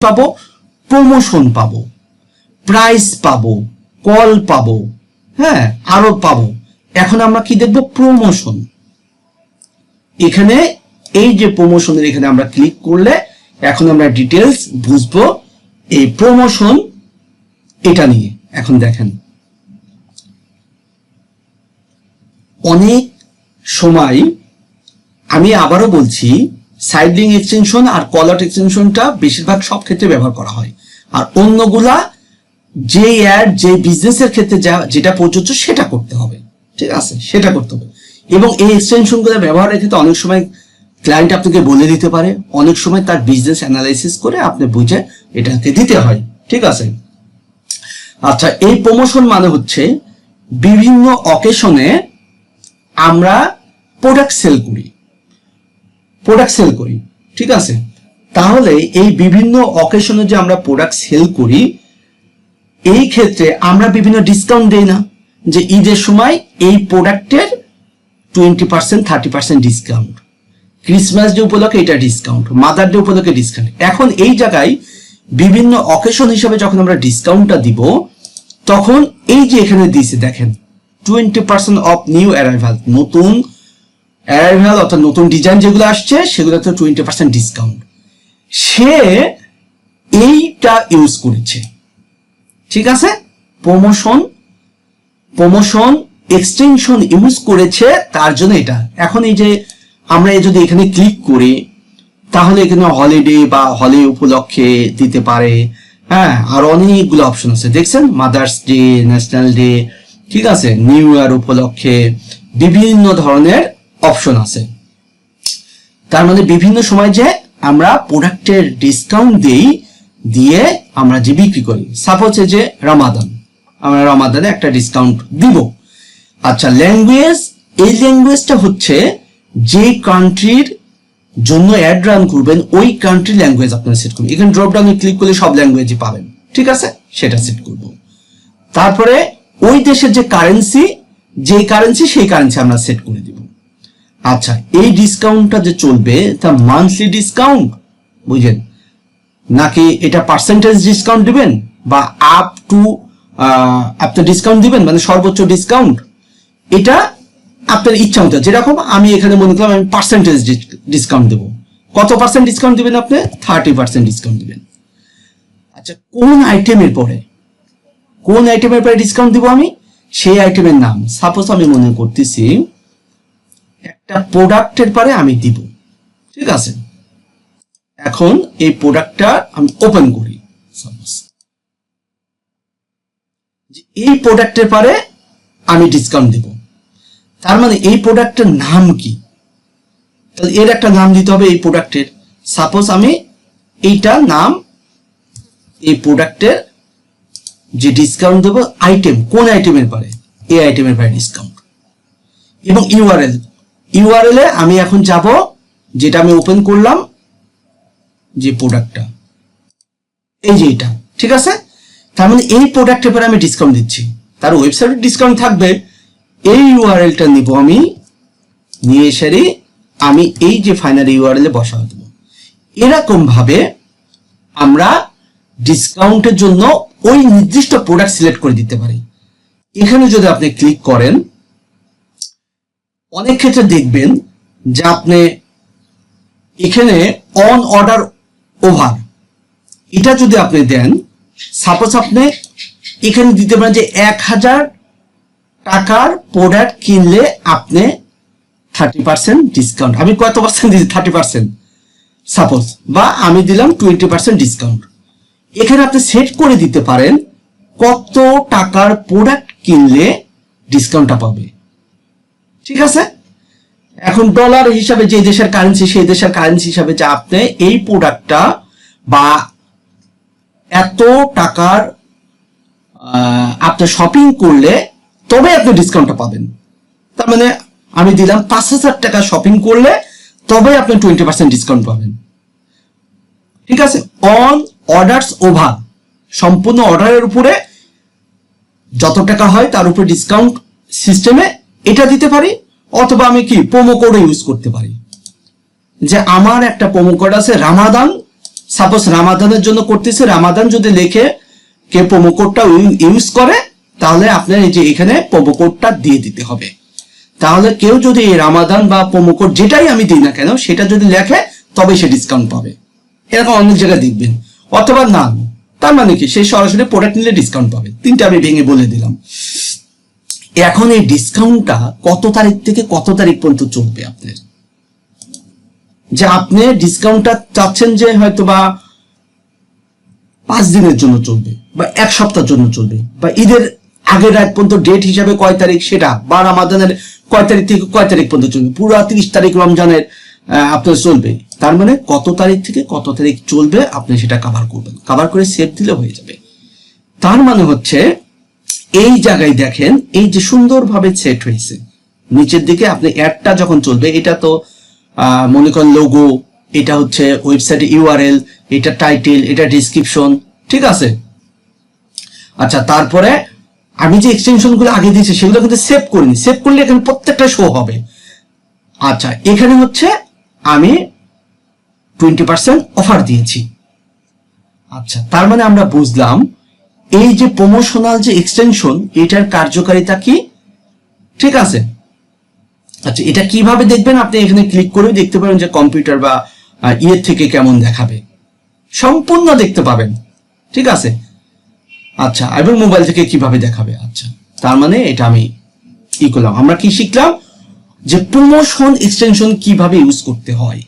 পাবো প্রমোশন পাবো প্রাইস পাবো কল পাবো হ্যাঁ আরও পাবো। এখন আমরা কি দেখব? প্রমোশন এখানে এই যে প্রমোশনের এখানে আমরা ক্লিক করলে এখন আমরা ডিটেলস বুঝব এই প্রমোশন এটা নিয়ে। এখন দেখেন। অনেক সময় আমি আবারও বলছি সাইডলিং এক্সটেনশন আর কলার এক্সটেনশনটা বেশিরভাগ সব ক্ষেত্রে ব্যবহার করা হয়। আর অন্যগুলা যে অ্যাড যে বিজনেসের ক্ষেত্রে যা, যেটা প্রযোজ্য সেটা করতে হবে। ঠিক আছে? সেটা করতে হবে। এবং এই এক্সটেনশনগুলো ব্যবহারের ক্ষেত্রে অনেক সময় ক্লায়েন্ট আপনাকে বলে দিতে পারে। অনেক সময় তার বিজনেস অ্যানালাইসিস করে আপনি বুঝে এটাকে দিতে হয়। ঠিক আছে? আচ্ছা এই প্রমোশন মানে হচ্ছে বিভিন্ন অকেশনে আমরা প্রোডাক্ট সেল করি। প্রোডাক্ট সেল করি, ঠিক আছে? তাহলে এই বিভিন্ন অকেশনে যে আমরা প্রোডাক্ট সেল করি, এই ক্ষেত্রে আমরা বিভিন্ন ডিসকাউন্ট দেই না, যে ঈদের সময় এই প্রোডাক্টের twenty percent thirty percent discount Christmas day উপলক্ষে এটা ডিসকাউন্ট মাদার ডে উপলক্ষে ডিসকাউন্ট এখন এই জায়গায় বিভিন্ন অকেশন হিসাবে যখন আমরা ডিসকাউন্টটা দিব, তখন এই যে এখানে দিয়েছে দেখেন twenty percent off new arrival নতুন অ্যারাইভাল অর্থাৎ নতুন ডিজাইন যেগুলো আসছে, সেগুলোতে টোয়েন্টি পার্সেন্ট ডিসকাউন্ট সে এইটা ইউজ করেছে। ঠিক আছে? প্রমোশন প্রমোশন এক্সটেনশন ইউজ করেছে, তার জন্য এটা। এখন এই যে আমরা যদি এখানে ক্লিক করি, তাহলে এখানে হলিডে বা হলি উপলক্ষে দিতে পারে। হ্যাঁ আর অনেকগুলো অপশন আছে। দেখছেন? মাদার্স ডে ন্যাশনাল ডে ঠিক আছে? নিউ ইয়ার উপলক্ষে বিভিন্ন ধরনের অপশন আছে। তার মানে বিভিন্ন সময় যে আমরা প্রোডাক্টের ডিসকাউন্ট দিই, দিয়ে আমরা যে বিক্রি করি। সাপোজ যে রামাদান, আমরা রামাদানে একটা ডিসকাউন্ট দিব। আচ্ছা ল্যাঙ্গুয়েজ এই ল্যাঙ্গুয়েজটা হচ্ছে যে কান্ট্রির জন্য অ্যাড রান করবেন, ওই কান্ট্রি ল্যাঙ্গুয়েজ আপনারা সেট করবেন এখানে ড্রপ ডাউনে ক্লিক করলে সব ল্যাঙ্গুয়েজই পাবেন। ঠিক আছে? সেটা সেট করব। তারপরে ওই দেশের যে কারেন্সি যে কারেন্সি সেই কারেন্সি আমরা সেট করে দিব। আচ্ছা এই ডিসকাউন্টটা যে চলবে তা মান্থলি ডিসকাউন্ট বুঝলেন? নাকি এটা পার্সেন্টেজ ডিসকাউন্ট দিবেন বা আপ টু আপনার ডিসকাউন্ট দিবেন মানে সর্বোচ্চ ডিসকাউন্ট এটা আপনার ইচ্ছা মতো। যেরকম আমি এখানে মনে করলাম আমি পার্সেন্টেজ ডিসকাউন্ট দেবো। কত পার্সেন্ট ডিসকাউন্ট দিবেন আপনি? থার্টি পার্সেন্ট ডিসকাউন্ট দিবেন। আচ্ছা কোন আইটেমের পরে? কোন আইটেমের পরে ডিসকাউন্ট দিব আমি? সেই আইটেমের নাম। সাপোজ আমি মনে করতেছি একটা প্রোডাক্টের পরে আমি দিব। ঠিক আছে? এখন এই প্রোডাক্টটা আমি ওপেন করি। এই প্রোডাক্টের পরে আমি ডিসকাউন্ট দেব। তার মানে এই প্রোডাক্টের নাম কি? তাহলে এর একটা নাম দিতে হবে এই প্রোডাক্টের সাপোজ আমি এইটা নাম, এই প্রোডাক্টের যে ডিসকাউন্ট দেবো আইটেম কোন আইটেমের পরে? এই আইটেমের পরে ডিসকাউন্ট এবং ইউআরএল ইউআরএল এ আমি এখন যাব, যেটা আমি ওপেন করলাম, যে প্রোডাক্টটা এই যে এটা, ঠিক আছে? তার মানে এই প্রোডাক্টের পরে আমি ডিসকাউন্ট দিচ্ছি। তার ওয়েবসাইটে ডিসকাউন্ট থাকবে, এই ইউআরএলটা নিব আমি, নিয়ে এসে আমি এই যে ফাইনাল ইউআরএল এ বসা দেবো। এরকম ভাবে আমরা ডিসকাউন্টের জন্য ওই নির্দিষ্ট প্রোডাক্ট সিলেক্ট করে দিতে পারি। এখানে যদি আপনি ক্লিক করেন অনেক ক্ষেত্রে দেখবেন যে আপনি এখানে অন অর্ডার ওভার এটা যদি আপনি দেন সাপোজ আপনি এখানে দিতে পারেন যে এক হাজার টাকার প্রোডাক্ট কিনলে আপনি থার্টি পার্সেন্ট ডিসকাউন্ট আমি কত পার্সেন্ট দিচ্ছি থার্টি পার্সেন্ট সাপোজ বা আমি দিলাম টোয়েন্টি পার্সেন্ট ডিসকাউন্ট এখানে আপনি সেট করে দিতে পারেন কত টাকার প্রোডাক্ট কিনলে ডিসকাউন্টটা পাবে। ঠিক আছে? এখন ডলার হিসাবে যে দেশের কারেন্সি সেই দেশের কারেন্সি হিসাবে যে আপনি এই প্রোডাক্টটা বা এত টাকার আপনি শপিং করলে তবে আপনি ডিসকাউন্টটা পাবেন। তার মানে আমি দিলাম পাঁচ হাজার টাকা শপিং করলে তবে আপনি টোয়েন্টি পার্সেন্ট ডিসকাউন্ট পাবেন। ঠিক আছে? অন অর্ডারস ওভার সম্পূর্ণ অর্ডারের উপরে যত টাকা হয় তার উপরে ডিসকাউন্ট সিস্টেমে এটা দিতে পারি, অথবা আমি কি প্রোমো কোড ইউজ করতে পারি। যে আমার একটা প্রোমো কোড আছে রামাদান সাপোজ রামাদানের জন্য করতেছে রামাদান যদি লেখে কে প্রোমো কোডটা ইউজ করে, তাহলে আপনার এই যে এখানে প্রোমো কোডটা দিয়ে দিতে হবে। তাহলে কেউ যদি এই রামাদান বা প্রোমো কোড যেটাই আমি দিই না কেন, সেটা যদি লেখে তবে সে ডিসকাউন্ট পাবে। এরকম অনেক জায়গায় দেখবেন। অথবা না, তার মানে কি, সে সরাসরি প্রোডাক্ট নিলে ডিসকাউন্ট পাবে। তিনটা আমি ভেঙে বলে দিলাম। এখন এই ডিসকাউন্টটা কত তারিখ থেকে কত তারিখ পর্যন্ত চলবে আপনার? যে আপনি ডিসকাউন্টটা চাচ্ছেন যে হয়তো বা পাঁচ দিনের জন্য চলবে, বা এক সপ্তাহের জন্য চলবে, বা ঈদের আগের রাত পর্যন্ত ডেট হিসাবে কয় তারিখ সেটা, বা রামাদানের কয় তারিখ থেকে কয় তারিখ পর্যন্ত চলবে, পুরো তিরিশ তারিখ রমজানের আপনার চলবে। তার মানে কত তারিখ থেকে কত তারিখ চলবে আপনি সেটা কাভার করবেন। কাভার করে সেভ দিলে হয়ে যাবে। তার মানে হচ্ছে এই জায়গায় দেখেন, এই যে সুন্দরভাবে সেট হয়েছে। নিচের দিকে আপনি অ্যাডটা যখন চলবে, এটা তো মনে করেন লোগো এটা হচ্ছে ওয়েবসাইটে ইউআরএল এটা টাইটেল এটা ডিসক্রিপশন ঠিক আছে? আচ্ছা তারপরে আমি যে এক্সটেনশনগুলো আগে দিয়েছি, সেগুলো কিন্তু সেভ করিনি। সেভ করলে এখানে প্রত্যেকটা শো হবে। আচ্ছা এখানে হচ্ছে আমি টোয়েন্টি পার্সেন্ট অফার দিয়েছি। আচ্ছা তার মানে আমরা বুঝলাম এই যে প্রমোশনাল যে এক্সটেনশন এটার কার্যকারিতা কি? ঠিক আছে। আচ্ছা এটা কীভাবে দেখবেন? আপনি এখানে ক্লিক করে দেখতে পারেন যে কম্পিউটার বা ইয়ের থেকে কেমন দেখাবে। সম্পূর্ণ দেখতে পাবেন। ঠিক আছে? আচ্ছা এবং মোবাইল থেকে কীভাবে দেখাবে? আচ্ছা তার মানে এটা আমি ই করলাম। আমরা কি শিখলাম? যে প্রমোশন এক্সটেনশন কীভাবে ইউজ করতে হয়।